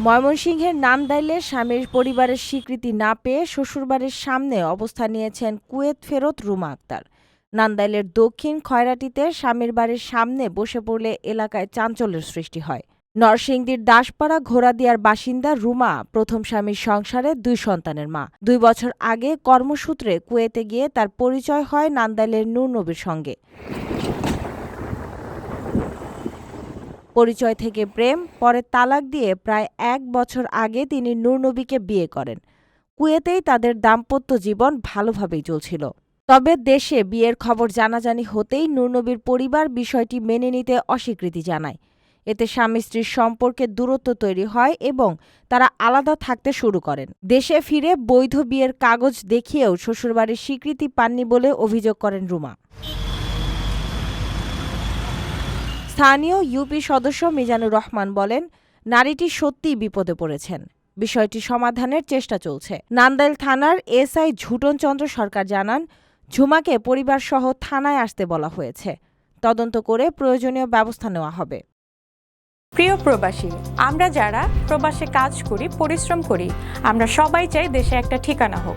ময়মনসিংহের নান্দাইলে স্বামীর পরিবারের স্বীকৃতি না পেয়ে শ্বশুরবাড়ির সামনে অবস্থান নিয়েছেন কুয়েত ফেরত রুমা আক্তার। নান্দাইলের দক্ষিণ খয়রাটিতে স্বামীর বাড়ির সামনে বসে পড়লে এলাকায় চাঞ্চল্যের সৃষ্টি হয়। নরসিংদীর দাসপাড়া ঘোড়াদিয়ার বাসিন্দা রুমা প্রথম স্বামীর সংসারে দুই সন্তানের মা। দুই বছর আগে কর্মসূত্রে কুয়েতে গিয়ে তার পরিচয় হয় নান্দাইলের নূরনবীর সঙ্গে। পরিচয় থেকে প্রেম, পরে তালাক দিয়ে প্রায় এক বছর আগে তিনি নূরনবীকে বিয়ে করেন। কুয়েতেই তাদের দাম্পত্য জীবন ভালোভাবেই চলছিল। তবে দেশে বিয়ের খবর জানাজানি হতেই নূরনবীর পরিবার বিষয়টি মেনে নিতে অস্বীকৃতি জানায়। এতে স্বামী স্ত্রীর সম্পর্কে দূরত্ব তৈরি হয় এবং তারা আলাদা থাকতে শুরু করেন। দেশে ফিরে বৈধ বিয়ের কাগজ দেখিয়েও শ্বশুরবাড়ির স্বীকৃতি পাননি বলে অভিযোগ করেন রুমা। স্থানীয় ইউপি সদস্য মিজানুর রহমান বলেন, নারীটি সত্যিই বিপদে পড়েছেন। বিষয়টি সমাধানের চেষ্টা চলছে। নান্দাইল থানার এসআই ঝুটন চন্দ্র সরকার জানান, ঝুমাকে পরিবারসহ থানায় আসতে বলা হয়েছে। তদন্ত করে প্রয়োজনীয় ব্যবস্থা নেওয়া হবে। প্রিয় প্রবাসী, আমরা যারা প্রবাসে কাজ করি, পরিশ্রম করি, আমরা সবাই চাই দেশে একটা ঠিকানা হোক।